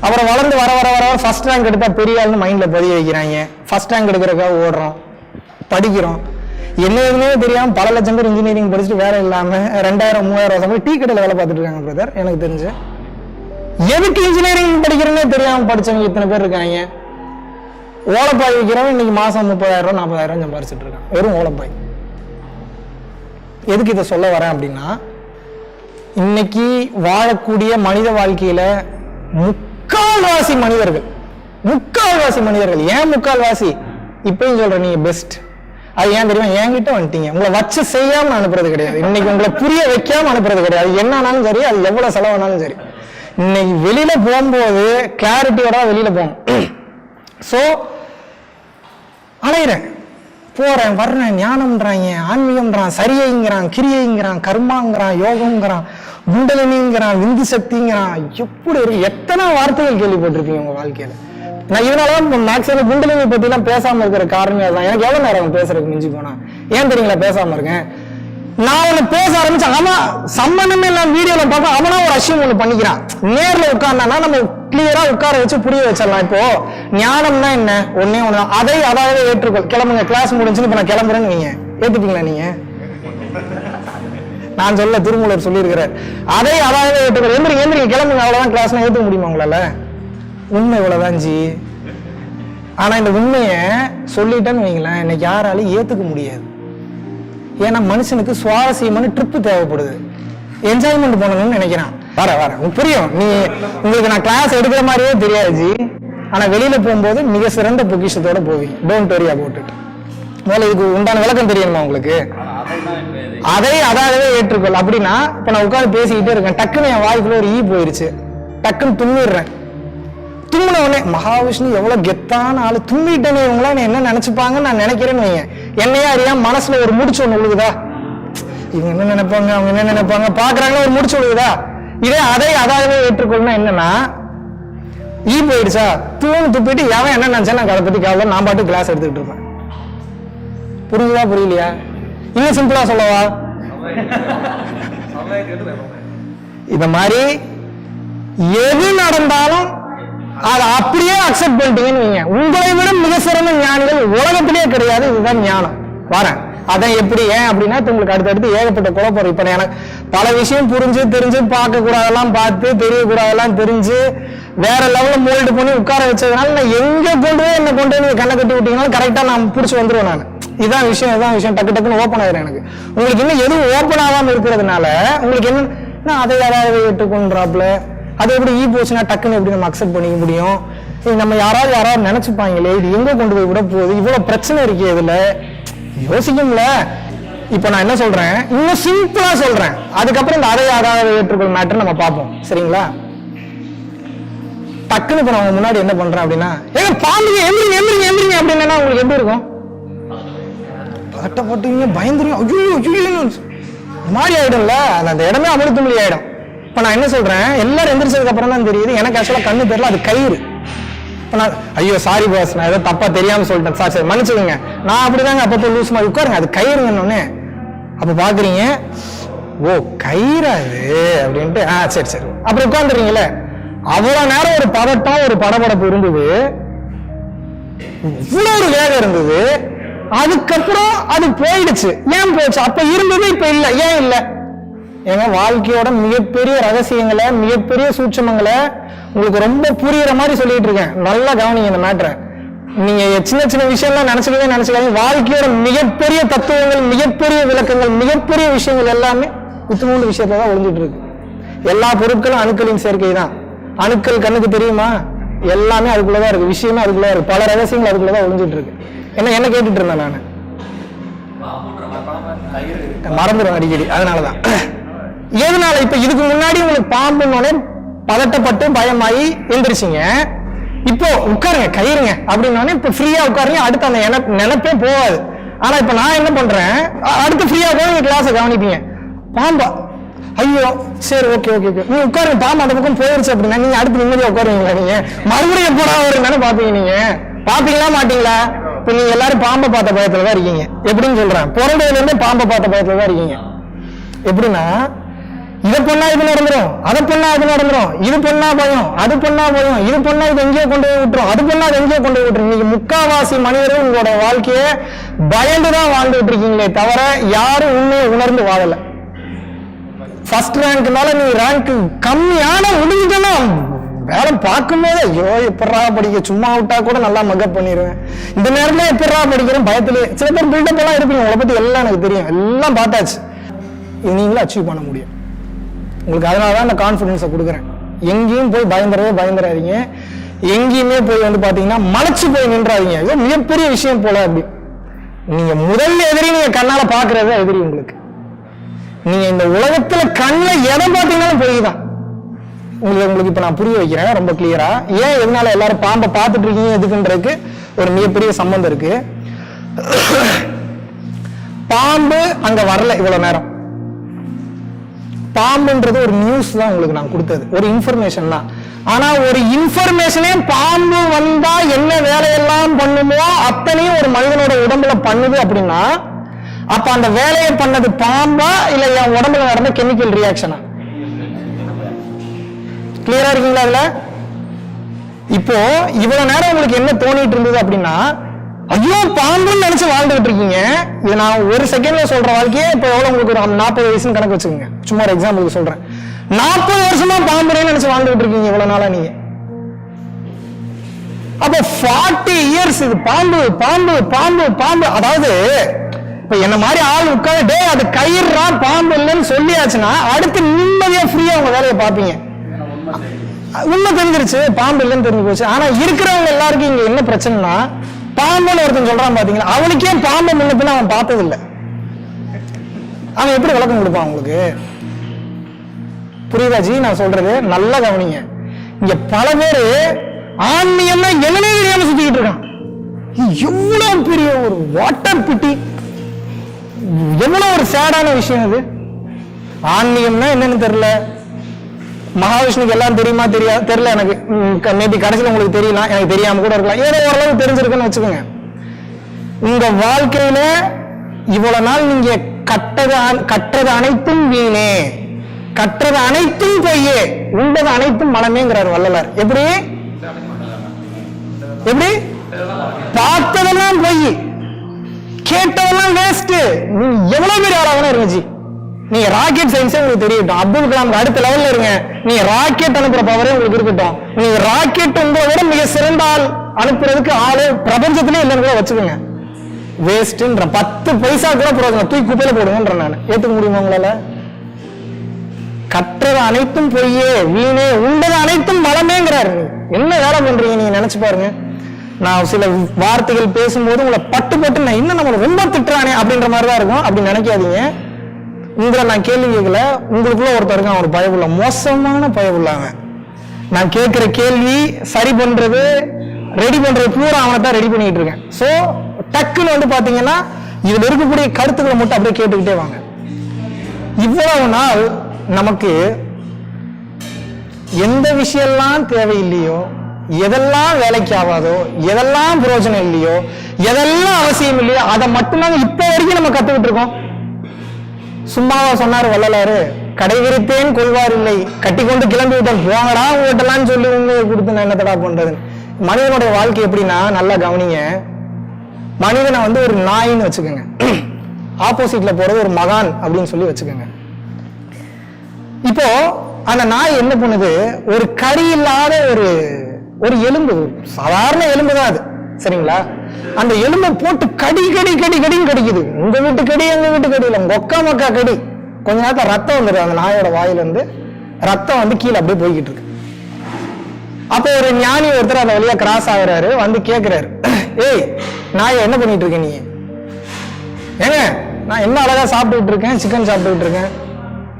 அப்புறம் வளர்ந்து வர வர வர ஃபர்ஸ்ட் ரேங்க் எடுத்தா பெரிய ஆள்னு மைண்ட்ல பதிய வைக்கிறாங்க. ஃபர்ஸ்ட் ரேங்க் எடுக்கிறக்காக ஓடுறோம். படிக்கிறோம். என்ன எதுவுமே தெரியாம பல லட்சம் பேர் இன்ஜினியரிங் படிச்சுட்டு வேலை இல்லாம ரெண்டாயிரம் மூவாயிரம் சம்பளம் டீ கடையில் வேலை பார்த்துட்டு இருக்காங்க பிரதர் எனக்கு தெரிஞ்சு. எதுக்கு இன்ஜினியரிங் படிக்கிறேன்னே தெரியாம படிச்சவங்க இத்தனை பேர் இருக்காங்க? ஓலப்பாய் விற்கிறவன் இன்னைக்கு மாசம் முப்பதாயிரம் நாற்பதாயிரம் ரூபாய் சம்பாரிச்சிட்டு இருக்கான் வெறும் ஓலப்பாய். எதுக்கு இதை சொல்ல வரேன் அப்படின்னா இன்னைக்கு வாழக்கூடிய மனித வாழ்க்கையில முக்கால்வாசி மனிதர்கள் முக்கால்வாசி மனிதர்கள். ஏன் முக்கால்வாசி? இப்பயும் சொல்ற நீங்க பெஸ்ட் அது ஏன் தெரியுமா? என்கிட்ட வந்துட்டீங்க. உங்களை வச்சு செய்யாம அனுப்புறது கிடையாது. இன்னைக்கு உங்களை புரிய வைக்காம அனுப்புறது கிடையாது. என்னன்னாலும் சரி அது எவ்வளவு செலவானாலும் சரி. இன்னைக்கு வெளியில போகும்போது கிளாரிட்டியோட வெளியில போகணும். ஸோ அலையிறேன். போறேன் வர்றேன் ஞானம்ன்றாங்க ஆன்மீகம்ன்றான் சரியைங்கிறான் கிரியைங்கிறான் கர்மாங்கிறான் யோகங்கிறான் குண்டலினிங்கிறான் விந்து சக்திங்கிறான். எப்படி இருக்கு? எத்தனை வார்த்தைகள் கேள்விப்பட்டிருப்பீங்க உங்க வாழ்க்கையில? நான் இதனால மேக்ஸிமம் குண்டலினி பத்தி எல்லாம் பேசாம இருக்கிற காரணமே தான் எனக்கு எவ்வளவு நேரம் பேசுறதுக்கு மிஞ்சி போனா ஏன் தெரியுங்களா பேசாம இருக்கேன்? நான் ஒன்று பேச ஆரம்பிச்சேன். அவன் சம்பந்தமே இல்லாம வீடியோல பார்த்தா அவனா ஒரு அசியம் ஒண்ணு பண்ணிக்கிறான். நேர்ல உட்கார்ந்தானா நம்ம கிளியரா உட்கார வச்சு புரிய வச்சிடலாம். இப்போ ஞானம்னா என்ன? ஒன்னே ஒண்ணு. அதை அதாவது ஏற்றுக்கொள். கிளம்புங்க. கிளாஸ் முடிஞ்சுன்னு இப்ப நான் கிளம்புறேன்னு நீங்க ஏத்துப்பீங்களா நீங்க? நான் சொல்ல திருமூலர் சொல்லியிருக்கிறார். அதை அதாவது ஏற்றுக்கொள். எந்திரிங்க எந்திரிங்க. கிளம்புங்க. அவ்வளவுதான் கிளாஸ்ல ஏத்துக்க முடியுமா உங்களால? உண்மை இவ்வளவுதான் ஜி. ஆனா இந்த உண்மையை சொல்லிட்டேன்னு வைங்களேன். இன்னைக்கு யாராலையும் ஏத்துக்க முடியாது. ஏன்னா மனுஷனுக்கு சுவாரஸ்யமான ட்ரிப்பு தேவைப்படுது. என்ஜாய்மெண்ட் பண்ணணும்னு நினைக்கிறான். வர வர புரியும். நீ உங்களுக்கு நான் கிளாஸ் எடுக்கிற மாதிரியே தெரியாது ஜி. ஆனா வெளியில போகும்போது மிக சிறந்த பொக்கிஷத்தோட போவீங்க. டோன்ட் வரி அபவுட் இட் முதல்ல இதுக்கு உண்டான விளக்கம் தெரியுமா உங்களுக்கு? அதை அதாகவே ஏற்றுக்கொள். அப்படின்னா இப்ப நான் உட்காந்து பேசிக்கிட்டே இருக்கேன். டக்குன்னு என் வாய்க்குள்ள ஒரு ஈ போயிருச்சு. டக்குன்னு துண்ணிடுறேன் தும்முன உடனே மகாவிஷ்ணு எவ்வளவு கெத்தான ஆளு. தும்மிட்டனே இவங்களா என்ன நினைச்சுப்பாங்கன்னு நான் நினைக்கிறேன்னு வைங்க என்னையே அறியாம மனசுல ஒரு முடிச்சு ஒண்ணு விழுகுதா இவங்க என்ன நினைப்பாங்க? அவங்க என்ன நினைப்பாங்க? பாக்குறாங்களா ஒரு முடிச்சு விழுகுதா இதே அதை அதாகவே ஏற்றுக்கொள்ளணும் என்னன்னா ஈ போயிடுச்சா? தூணு துப்பிட்டு எவன் என்ன நினைச்சா நான் அதை பத்தி கவலை நான் பாட்டு கிளாஸ் எடுத்துக்கிட்டு இருப்பேன். புரியுதா புரியலையா? இன்னும் சிம்பிளா சொல்லவா? இந்த மாதிரி எது நடந்தாலும் அதை அப்படியே அக்செப்ட் பண்ணிட்டீங்கன்னு வைங்க. உங்களை விட மிக சிறந்த ஞானிகள் உலகத்திலேயே கிடையாது இதுதான் ஞானம். வரேன். அதான் எப்படி ஏன் அப்படின்னா உங்களுக்கு அடுத்தடுத்து ஏகப்பட்ட குழப்பம் இப்ப எனக்கு பல விஷயம் புரிஞ்சு தெரிஞ்சு பார்க்க கூடாதெல்லாம் பார்த்து தெரியக்கூடாதெல்லாம் தெரிஞ்சு வேற லெவல்ல மோல்டு பண்ணி உட்கார வச்சதுனால நான் எங்க கொண்டு போய் என்ன கொண்டு போய் கண்ணை கட்டி விட்டீங்கனாலும் கரெக்டா நான் பிடிச்சி வந்துருவேன் நான். இதான் விஷயம் இதான் விஷயம். டக்கு டக்குன்னு ஓப்பன் ஆயிரும் எனக்கு. உங்களுக்கு இன்னும் எதுவும் ஓப்பன் ஆகாம இருக்கிறதுனால உங்களுக்கு என்ன நான் அதை யாராவது ஏற்றுக்கொண்டாப்ல அது எப்படி ஈ போச்சுன்னா டக்குன்னு எப்படி நம்ம அக்செப்ட் பண்ணிக்க முடியும்? நம்ம யாராவது யாராவது நினைச்சுப்பாங்களே இது எங்க கொண்டு போய் விட போகுது? இவ்வளவு பிரச்சனை இருக்கே இதுல. யோசிக்கும்ல. இப்போ நான் என்ன சொல்றேன்? இன்னும் சிம்பிளா சொல்றேன். அதுக்கப்புறம் இந்த அதை யாராவது ஏற்றுக்கொள் மேட்டர் நம்ம பார்ப்போம். சரிங்களா? டக்குன்னு இப்போ நான் முன்னாடி என்ன பண்றேன் அப்படின்னா ஏங்க பாம்புங்க எந்திரிங்க எந்திரிங்க எந்திரிங்க அப்படின்னா உங்களுக்கு எப்படி இருக்கும்? பட்டப்பட்டுவீங்க பயந்துருவீங்க ஐயோ ஐயோ மாறி ஆயிடும்ல. அந்த அந்த இடமே அமிர்தமொழி ஆயிடும். இப்போ நான் என்ன சொல்றேன்? எல்லாரும் எந்திரிச்சதுக்கு அப்புறம் தான் தெரியுது. எனக்கு ஆக்சுவலாக கண்ணு தெரியல அது கயிறு. இப்போ நான் ஐயோ சாரி பாஸ் நான் ஏதோ தப்பா தெரியாம சொல்லிட்டேன். சார் சரி மன்னிச்சுக்கோங்க. நான் அப்படிதாங்க அப்பப்போ லூஸ் மாதிரி உட்காருங்க. அது கயிறுங்கன்னு அப்போ பாக்குறீங்க ஓ கயிறா இது? அப்படின்ட்டு ஆ சரி சரி. அப்புறம் உட்காந்துறீங்களே அவ்வளோ நேரம் ஒரு பதட்டம் ஒரு படபடப்பு இருந்தது. இவ்வளோ ஒரு வேகம் இருந்தது. அதுக்கப்புறம் அது போயிடுச்சு. ஏன் போச்சு? அப்ப இருந்தது இப்ப இல்லை. ஏன் இல்லை? ஏங்க வாழ்க்கையோட மிகப்பெரிய ரகசியங்களை மிகப்பெரிய சூட்சமங்களை உங்களுக்கு ரொம்ப புரியுற மாதிரி சொல்லிட்டு இருக்கேன். நல்லா கவனிங்க இந்த மேட்ரை நீங்க சின்ன சின்ன விஷயம்லாம் நினைச்சுக்கவே நினைச்சுக்காதீங்க. வாழ்க்கையோட மிகப்பெரிய தத்துவங்கள் மிகப்பெரிய விளக்கங்கள் மிகப்பெரிய விஷயங்கள் எல்லாமே இத்தினோண்டு விஷயத்துல தான் ஒளிஞ்சிட்டு இருக்கு. எல்லா பொருட்களும் அணுக்களின் சேர்க்கை தான். அணுக்கள் கண்ணுக்கு தெரியுமா? எல்லாமே அதுக்குள்ளதான் இருக்கு. விஷயமே அதுக்குள்ள இருக்கு. பல ரகசியங்கள் அதுக்குள்ளதான் ஒளிஞ்சிட்டு இருக்கு. என்ன என்ன கேட்டுட்டு இருந்தேன் நான்? மறந்துடும் அடிக்கடி. அதனாலதான். எதனால இப்ப இதுக்கு முன்னாடி உங்களுக்கு பாம்புன்னோடனே பதட்டப்பட்டு பயமாயி எந்திரிச்சிங்க? இப்போ உட்காருங்க கயிறுங்க அப்படின்னோடனே இப்ப ஃப்ரீயா உட்காருங்க. அடுத்து அந்த நினைப்பே போகாது. ஆனா இப்ப நான் என்ன பண்றேன்? அடுத்து ஃப்ரீயா உட்காந்து நீங்க கிளாஸை கவனிப்பீங்க. பாம்பா. ஐயோ சரி ஓகே ஓகே ஓகே நீங்க உட்காருங்க பாம்பு அந்த பக்கம் போயிருச்சு அப்படின்னா நீங்க அடுத்து நிம்மதியா உட்காருவீங்களா நீங்க? மறுபடியும் எப்படா வருங்கன்னு பாப்பீங்க நீங்க? பாப்பீங்களா மாட்டீங்களா? இப்ப நீங்க எல்லாரும் பாம்பை பார்த்த பயத்துல தான் இருக்கீங்க. எப்படின்னு சொல்றேன். பிறந்ததுல இருந்து பாம்பை பார்த்த பயத்துல தான் இருக்கீங்க. எப்படின்னா இதை பண்ணா இது நடந்துரும் அதை பண்ணா அது நடந்துரும் இது பண்ணா பயம் அது பண்ணா பயம் இது பண்ணா இது எங்கேயோ கொண்டு போய் விட்டுரும் அது பண்ணா அது எங்கேயோ கொண்டு போய் விட்டுரும். நீங்க முக்காவாசி மனிதர்கள் உங்களோட வாழ்க்கையை பயந்து தான் வாழ்ந்துட்டு இருக்கீங்களே தவிர யாரும் உண்மையை உணர்ந்து வாழல. ஃபர்ஸ்ட் ரேங்க்னால நீ ரேங்க் கம்மியான முடிஞ்சனும் வேலை பார்க்கும்போது ஐயோ எப்படா படிக்க சும்மா விட்டா கூட நல்லா மக்கப் பண்ணிடுவேன் இந்த நேரத்துல எப்படா படிக்கிறேன்? பயத்திலே. சில பேர் பில்டப் எல்லாம் இருப்பீங்க உங்களை பத்தி எல்லாம் எனக்கு தெரியும். எல்லாம் பார்த்தாச்சு. நீங்களும் அச்சீவ் பண்ண முடியும். உங்களுக்கு அதனால தான் அந்த கான்ஃபிடென்ஸை கொடுக்குறேன். எங்கேயும் போய் பயந்துடவே பயந்துடாதீங்க எங்கேயுமே போய் வந்து பார்த்தீங்கன்னா மலைச்சு போய் நின்றாதீங்க. இது மிகப்பெரிய விஷயம் போல அப்படி. நீங்க முதல் எதிரி நீங்க கண்ணால பாக்குறது எதிரி உங்களுக்கு. நீங்க இந்த உலகத்துல கண்ணில் எதை பார்த்தீங்கன்னாலும் பொய் தான் உங்களுக்கு உங்களுக்கு இப்ப நான் புரிய வைக்கிறேன் ரொம்ப கிளியரா ஏன் எதனால எல்லாரும் பாம்பை பார்த்துட்டு இருக்கீங்க எதுக்குன்றதுக்கு ஒரு மிகப்பெரிய சம்பந்தம் இருக்கு. பாம்பு அங்க வரல இவ்வளவு நேரம். பாம்புன்றது ஒரு நியூஸ் தான் உங்களுக்கு நான் கொடுத்தது. ஒரு இன்ஃபர்மேஷன் தான். ஆனா ஒரு இன்ஃபர்மேஷனே பாம்பு வந்தா என்ன வேலையெல்லாம் பண்ணுமோ அத்தனையும் ஒரு மனிதனோட உடம்புல பண்ணுது அப்படின்னா அப்ப அந்த வேலையை பண்ணது பாம்பா இல்ல என் உடம்புல நடந்த கெமிக்கல் ரியாக்ஷனா கிளியரா இருக்கீங்களா அதுல? இப்போ இவ்வளவு நேரம் உங்களுக்கு என்ன தோணிட்டு இருந்தது அப்படின்னா ஐயோ பாம்புன்னு நினைச்சு வாழ்ந்துகிட்டு இருக்கீங்க. இது நான் ஒரு செகண்ட்ல சொல்ற வாழ்க்கையே இப்போ எவ்வளவு உங்களுக்கு ஒரு நாற்பது வயசுன்னு கணக்கு வச்சுக்கோங்க. சும்மா ஒரு எக்ஸாம்பிளுக்கு சொல்றேன். நாற்பது வருஷமா பாம்புன்னு நினைச்சு வாழ்ந்துகிட்டு இருக்கீங்க இவ்வளவு நாளா நீங்க. அப்ப ஃபார்ட்டி இயர்ஸ் இது பாம்பு பாம்பு பாம்பு பாம்பு. அதாவது இப்ப என்ன மாதிரி ஆள் உட்காந்து டே அது கயிறா பாம்பு இல்லைன்னு சொல்லியாச்சுன்னா அடுத்து நிம்மதியா ஃப்ரீயா உங்க வேலையை பார்ப்பீங்க. உண்மை தெரிஞ்சிருச்சு பாம்பு இல்லைன்னு தெரிஞ்சு போச்சு. ஆனா இருக்கிறவங்க எல்லாருக்கும் இங்க என்ன பிரச்சனைனா பாம்புன்னு ஒருத்தன் சொல்றான் பாத்தீங்களா? அவனுக்கே பாம்பு முன்ன அவன் பார்த்தது இல்லை அவன் எப்படி விளக்கம் கொடுப்பான் உங்களுக்கு புரியுதா ஜி? நான் சொல்றது நல்லா கவனிங்க. இங்க பல பேரு ஆன்மீகம்னா என்னன்னே தெரியாம சுத்திக்கிட்டு இருக்கான். எவ்வளவு பெரிய ஒரு வாட்டர் பிட்டி எவ்வளவு ஒரு சேடான விஷயம் இது? ஆன்மீகம்னா என்னன்னு தெரியல. மகாவிஷ்ணுக்கு எல்லாம் தெரியுமா தெரியா தெரியல எனக்கு. மேபி கடைசியில் உங்களுக்கு தெரியலாம் எனக்கு தெரியாம கூட இருக்கலாம். ஏதோ ஓரளவு தெரிஞ்சிருக்குன்னு வச்சுக்கோங்க. உங்க வாழ்க்கையில இவ்வளவு நாள் நீங்க கட்டது கற்றது அனைத்தும் வீணே. கற்றது அனைத்தும் பொய்யே. உண்டது அனைத்தும் மனமேங்கிறார் வள்ளலார். எப்படி? எப்படி? பார்த்ததெல்லாம் பொய். கேட்டதெல்லாம் வேஸ்ட் நீ எவ்வளவு பெரிய ஆளாகணும் இருந்துச்சு நீங்க ராக்கெட் சயின்ஸே உங்களுக்கு தெரியட்டும் அப்துல் கலாம் அடுத்த லெவல்ல இருங்க. நீங்க ராக்கெட் அனுப்புற பவரே உங்களுக்கு இருக்கட்டும். நீங்க ராக்கெட் உங்களை விட மிக சிறந்த ஆள் அனுப்புறதுக்கு ஆளு பிரபஞ்சத்திலே இல்லைன்னு கூட வச்சுக்கோங்க. வேஸ்ட்ன்ற பத்து பைசா கூட போடுறாங்க தூக்கி குப்பையில போடுங்கன்ற நான். ஏத்துக்க முடியுமா உங்களால? கற்றது அனைத்தும் பொய்யே வீணே உண்டது அனைத்தும் மலமேங்கிறாரு என்ன வேலை பண்றீங்க நீங்க நினைச்சு பாருங்க. நான் சில வார்த்தைகள் பேசும்போது உங்களை பட்டு பட்டு நான் இன்னும் நம்மளை ரொம்ப திட்டுறானே அப்படின்ற மாதிரி தான் இருக்கும். அப்படி நினைக்காதீங்க. உங்களை நான் கேள்வி கேட்கல உங்களுக்குள்ள ஒருத்தர் இருக்கான் ஒரு பயவுள்ள மோசமான பயவுள்ள அவன் நான் கேட்குற கேள்வி சரி பண்ணுறது ரெடி பண்ணுறது பூரா அவனை தான் ரெடி பண்ணிக்கிட்டு இருக்கேன். ஸோ டக்குன்னு வந்து பார்த்தீங்கன்னா இதில் இருக்கக்கூடிய கருத்துக்களை மட்டும் அப்படியே கேட்டுக்கிட்டே வாங்க. இவ்வளவு நாள் நமக்கு எந்த விஷயம்லாம் தேவையில்லையோ எதெல்லாம் வேலைக்கு ஆகாதோ எதெல்லாம் பிரயோஜனம் இல்லையோ எதெல்லாம் அவசியம் இல்லையோ அதை மட்டும்தான் இப்போ வரைக்கும் நம்ம கற்றுக்கிட்டு இருக்கோம். சும்மாவா சொன்னார் வள்ளலாரு. கடைவிரித்தேன் கொள்வார் இல்லை கட்டி கொண்டு கிளம்பி விட்டேன் போங்கடா ஓட்டலாம்னு சொல்லி உண்மையை கொடுத்து நான் என்னத்தடா பண்றது? மனிதனுடைய வாழ்க்கை எப்படின்னா நல்லா கவனிங்க. மனிதனை வந்து ஒரு நாயின்னு வச்சுக்கோங்க. ஆப்போசிட்ல போறது ஒரு மகான் அப்படின்னு சொல்லி வச்சுக்கோங்க. இப்போ அந்த நாய் என்ன பண்ணுது? ஒரு கறி இல்லாத ஒரு ஒரு எலும்பு சாதாரண எலும்பு தான் அது. சரிங்களா? அந்த எலும்பை போட்டு கடி கடி கடி கடின்னு கடிக்குது. உங்க வீட்டு கடி எங்க வீட்டு கடி இல்லை. மொக்கா மொக்கா கடி. கொஞ்ச நேரத்தில் ரத்தம் வந்துடும் அந்த நாயோட வாயிலிருந்து ரத்தம் வந்து கீழே அப்படியே போய்கிட்டு இருக்கு. அப்போ ஒரு ஞானி ஒருத்தர் அந்த வழியா கிராஸ் ஆகுறாரு. வந்து கேட்குறாரு ஏய் நாயை என்ன பண்ணிட்டு இருக்க நீ? ஏங்க நான் என்ன அழகா சாப்பிட்டுட்டு இருக்கேன்? சிக்கன் சாப்பிட்டுட்டு இருக்கேன்.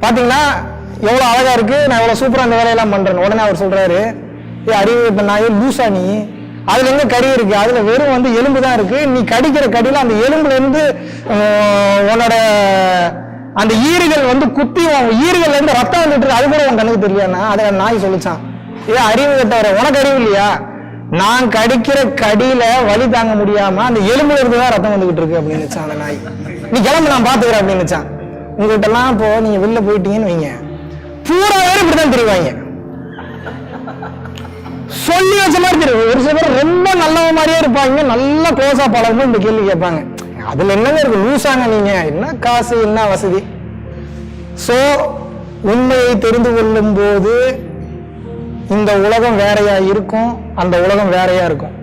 பார்த்தீங்கன்னா எவ்வளவு அழகா இருக்கு. நான் எவ்வளோ சூப்பராக அந்த வேலையெல்லாம் பண்றேன் உடனே அவர் சொல்றாரு ஏ அறிவு இப்போ நாயே லூசா நீ. அதுல இருந்து கறி இருக்கு. அதுல வெறும் வந்து எலும்பு தான் இருக்கு. நீ கடிக்கிற கடியில அந்த எலும்புல இருந்து உன்னோட அந்த ஈறுகள் வந்து குத்தி உன் ஈறுகள்ல இருந்து ரத்தம் வந்துட்டு அது கூட உன் கண்ணுக்கு தெரியாதுன்னா அதை நாய் சொல்லிச்சான். ஏ அறிவு கட்டவர உனக்கு அறிவு இல்லையா? நான் கடிக்கிற கடியில வலி தாங்க முடியாம அந்த எலும்புல இருந்து தான் ரத்தம் வந்துகிட்டு இருக்கு அப்படின்னு அந்த நாய். நீ கிளம்பு நான் பாத்துக்கிறேன் அப்படின்னு நினைச்சான். உங்ககிட்ட எல்லாம் இப்போ நீங்க வெளில போயிட்டீங்கன்னு வைங்க. பூரா பேர் இப்படிதான் தெரிவாங்க. சொல்லி வச்ச மாதிரி தெரியும். ஒரு சில பேர் ரொம்ப நல்லவ மாதிரியே இருப்பாங்க. நல்லா க்ளோஸா பழகும் இந்த கேள்வி கேட்பாங்க. அதுல என்னங்க இருக்கு? லூசாங்க நீங்க. என்ன காசு என்ன வசதி? சோ உண்மையை தெரிந்து கொள்ளும் போது இந்த உலகம் வேறையா இருக்கும். அந்த உலகம் வேறையா இருக்கும்.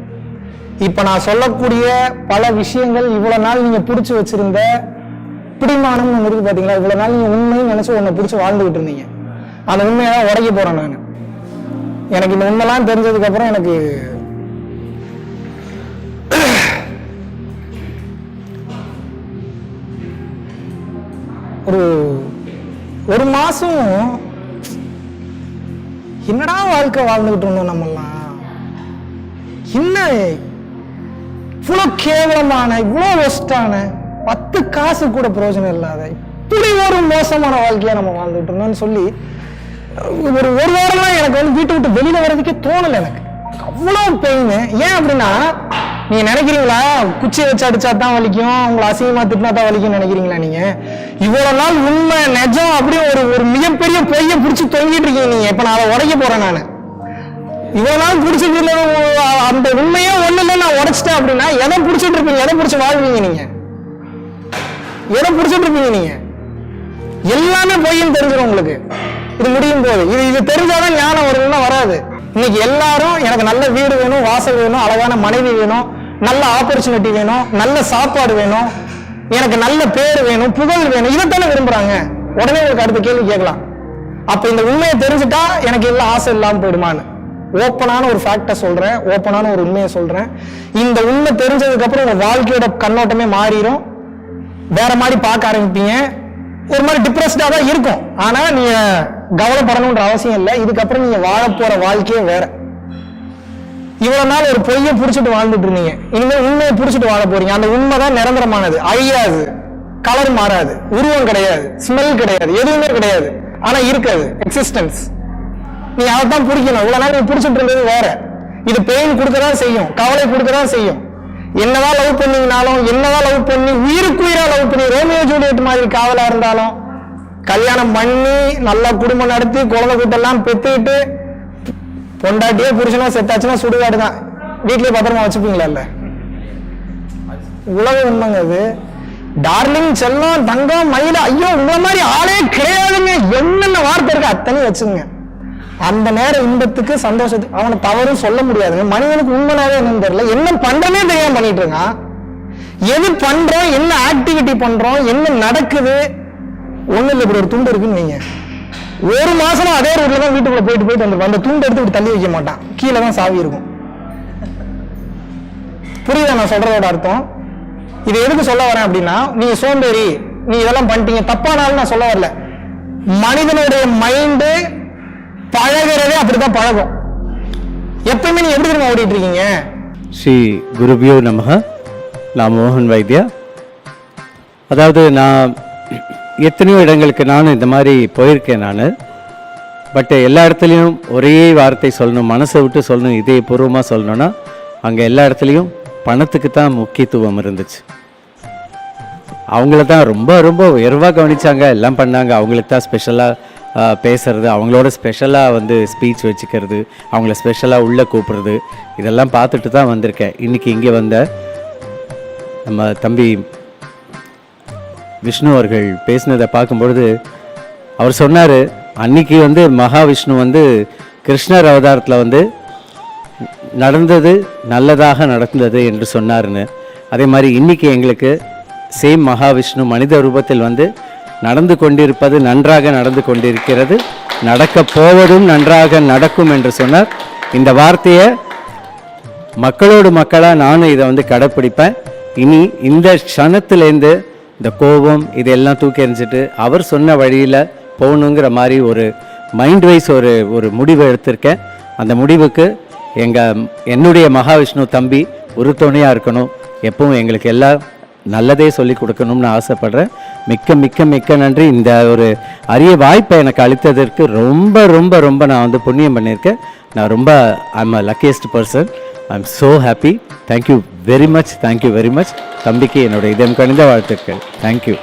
இப்ப நான் சொல்லக்கூடிய பல விஷயங்கள் இவ்வளவு நாள் நீங்க பிடிச்சு வச்சிருந்த பிடிமானம் இருக்கு பாத்தீங்களா? இவ்வளவு நாள் நீங்க உண்மைன்னு நினைச்சு உன்னை பிடிச்சு வாழ்ந்துகிட்டு இருந்தீங்க. அந்த உண்மையை தான் உடைக்க போறேன் நான். எனக்கு இந்த உண்மைலாம் தெரிஞ்சதுக்கு அப்புறம் எனக்கு ஒரு ஒரு மாசம் என்னடா வாழ்க்கை வாழ்ந்துகிட்டு இருந்தோம் நம்மெல்லாம்? என்ன இவ்வளவு கேவலமான இவ்வளவு ஒஸ்டான பத்து காசு கூட பிரயோஜனம் இல்லாத இப்படி ஒரு மோசமான வாழ்க்கையா நம்ம வாழ்ந்துட்டு இருந்தோம்னு சொல்லி ஒரு ஒரு வாரமா எனக்கு வந்து வீட்டை விட்டு வெளியில வர்றதுக்கே தோணல எனக்கு. அவ்வளோ பெயின் ஏன் அப்படின்னா நீங்க நினைக்கிறீங்களா குச்சியை வச்சு அடிச்சா தான் வலிக்கும் உங்களை அசிங்கமா திட்டினா தான் வலிக்கும்னு நினைக்கிறீங்களா நீங்க? இவ்வளவு நாள் உண்மை நிஜம் அப்படியே ஒரு ஒரு மிகப்பெரிய பொய்யை பிடிச்சி தொங்கிட்டு இருக்கீங்க நீங்க. இப்ப நான் அதை உடைக்க போறேன் நான். இவ்வளவு நாள் பிடிச்சிட்டு அந்த உண்மையே ஒண்ணு இல்லை நான் உடைச்சிட்டேன் அப்படின்னா எதை பிடிச்சிட்டு இருப்பீங்க? எதை பிடிச்சி வாழ்வீங்க நீங்க? எதை பிடிச்சிட்டு இருப்பீங்க நீங்க? எல்லாமே பொய்யும் தெரிஞ்சிடும் உங்களுக்கு. இது முடியும் போது. இது இது தெரிஞ்சாதான் ஞானம் வரும்னா வராது. இன்னைக்கு எல்லாரும் எனக்கு நல்ல வீடு வேணும் வாசல் வேணும் அழகான மனைவி வேணும் நல்ல ஆப்பர்ச்சுனிட்டி வேணும் நல்ல சாப்பாடு வேணும் எனக்கு நல்ல பேர் வேணும் புகழ் வேணும். இதைத்தானே விரும்புறாங்க? உடனே உங்களுக்கு அடுத்த கேள்வி கேட்கலாம். அப்ப இந்த உண்மையை தெரிஞ்சுட்டா எனக்கு எல்லாம் ஆசை இல்லாமல் போயிடுமான்னு. ஓப்பனான ஒரு ஃபேக்டை சொல்றேன். ஓப்பனான ஒரு உண்மையை சொல்றேன். இந்த உண்மை தெரிஞ்சதுக்கு அப்புறம் உங்க வாழ்க்கையோட கண்ணோட்டமே மாறிடும் வேற மாதிரி பார்க்க ஆரம்பிப்பீங்க. ஒரு மாதிரி டிப்ரெஸ்டாக தான் இருக்கும். ஆனால் நீங்கள் கவலைப்படணுன்ற அவசியம் இல்லை. இதுக்கப்புறம் நீங்கள் வாழ போகிற வாழ்க்கையே வேற. இவ்வளோ நாள் ஒரு பொய்யை பிடிச்சிட்டு வாழ்ந்துட்டு இருந்தீங்க. இனிமேல் உண்மையை பிடிச்சிட்டு வாழ போறீங்க. அந்த உண்மை தான் நிரந்தரமானது. அழியாது. கலர் மாறாது. உருவம் கிடையாது. ஸ்மெல் கிடையாது. எதுவுமே கிடையாது. ஆனால் இருக்காது. எக்ஸிஸ்டன்ஸ் நீ அதை தான் பிடிக்கணும். இவ்வளோ நாள் நீ பிடிச்சிட்டு இருந்தது வேற. இது பெயின் கொடுக்க தான் செய்யும். கவலை கொடுக்க தான் செய்யும். என்னதான் லவ் பண்ணீங்கனாலும் என்னதான் லவ் பண்ணி உயிருக்குயிரா லவ் பண்ணி ரோமியோ ஜூலியட் மாதிரி காவலா இருந்தாலும் கல்யாணம் பண்ணி நல்லா குடும்பம் நடத்தி குழந்தை கூட்டெல்லாம் பெத்துக்கிட்டு பொண்டாட்டியே புருஷனா செத்தாச்சுன்னா சுடுகாடு தான். வீட்லயே பத்திரமா வச்சுப்பீங்களா இல்ல? உலக உண்மைங்க அது டார்லிங் செல்லம் தங்கம் மயில ஐயோ உங்களை மாதிரி ஆளே கிடையாதுங்க. என்னென்ன வார்த்தை இருக்கு அத்தனையும் வச்சுங்க அந்த நேரம் இன்பத்துக்கு சந்தோஷத்துக்கு அவனை தவறும் சொல்ல முடியாதுங்க. மனிதனுக்கு உண்மையாவே என்னன்னு தெரியல. என்ன பண்றனே தெரியாம பண்ணிட்டு இருக்கான். எது பண்றோம் என்ன ஆக்டிவிட்டி பண்றோம் என்ன நடக்குது? ஒண்ணு இல்லை இப்படி ஒரு துண்டு இருக்குன்னு வைங்க. ஒரு மாசமா அதே ரூட்ல தான் வீட்டுக்குள்ள போயிட்டு போயிட்டு வந்துருப்பான் அந்த துண்டு எடுத்து இப்படி தள்ளி வைக்க மாட்டான். கீழே தான் சாவி இருக்கும். புரியுதா நான் சொல்றதோட அர்த்தம்? இது எதுக்கு சொல்ல வரேன் அப்படின்னா நீ சோம்பேறி நீ இதெல்லாம் பண்ணிட்டீங்க. தப்பானாலும் நான் சொல்ல வரல. மனிதனுடைய மைண்டு பழகிறதே அப்படிதான் பழகும். எப்பயுமே நீ எப்படி தெரியுமா ஓடிட்டு இருக்கீங்க? ஸ்ரீ குருபியோ நமக நான் மோகன் வைத்தியா. அதாவது நான் எத்தனையோ இடங்களுக்கு நானும் இந்த மாதிரி போயிருக்கேன் நான். பட் எல்லா இடத்துலையும் ஒரே வார்த்தை சொல்லணும் மனசை விட்டு சொல்லணும் இதயபூர்வமாக சொல்லணும்னா அங்கே எல்லா இடத்துலையும் பணத்துக்கு தான் முக்கியத்துவம் இருந்துச்சு. அவங்கள தான் ரொம்ப ரொம்ப உயர்வாக கவனிச்சாங்க எல்லாம் பண்ணாங்க அவங்களுக்கு தான் ஸ்பெஷலாக பேசுறது அவங்களோட ஸ்பெஷலாக வந்து ஸ்பீச் வச்சுக்கிறது அவங்கள ஸ்பெஷலாக உள்ளே கூப்பிடுறது இதெல்லாம் பார்த்துட்டு தான் வந்திருக்கேன். இன்றைக்கி இங்கே வந்த நம்ம தம்பி விஷ்ணு அவர்கள் பேசினதை பார்க்கும்பொழுது அவர் சொன்னார் அன்னைக்கு வந்து மகாவிஷ்ணு வந்து கிருஷ்ணர் அவதாரத்தில் வந்து நடந்தது நல்லதாக நடந்தது என்று சொன்னார்னு அதே மாதிரி இன்றைக்கி எங்களுக்கு சேம் மகாவிஷ்ணு மனித ரூபத்தில் வந்து நடந்து கொண்டிருப்பது நன்றாக நடந்து கொண்டிருக்கிறது. நடக்கப் போவதும் நன்றாக நடக்கும் என்று சொன்னார். இந்த வார்த்தையை மக்களோடு மக்களாக நானும் இதை வந்து கடைப்பிடிப்பேன். இனி இந்த க்ஷணத்துலேருந்து இந்த கோபம் இதெல்லாம் தூக்கி எறிஞ்சிட்டு அவர் சொன்ன வழியில் போகணுங்கிற மாதிரி ஒரு மைண்ட் வைஸ் ஒரு ஒரு முடிவு எடுத்திருக்கேன். அந்த முடிவுக்கு எங்கள் என்னுடைய மகாவிஷ்ணு தம்பி உறுதுணையாக இருக்கணும். எப்பவும் எங்களுக்கு எல்லாம் நல்லதே சொல்லிக் கொடுக்கணும்னு ஆசைப்படுறேன். மிக்க மிக்க மிக்க நன்றி. இந்த ஒரு அரிய வாய்ப்பை எனக்கு அளித்ததற்கு ரொம்ப ரொம்ப ரொம்ப நான் வந்து புண்ணியம் பண்ணியிருக்கேன். நான் ரொம்ப I'm a luckiest person I am so happy thank you very much thank you very much தம்பிக்கு என்னோட இதயம் கணிந்த வாழ்த்துக்கள். தேங்க்யூ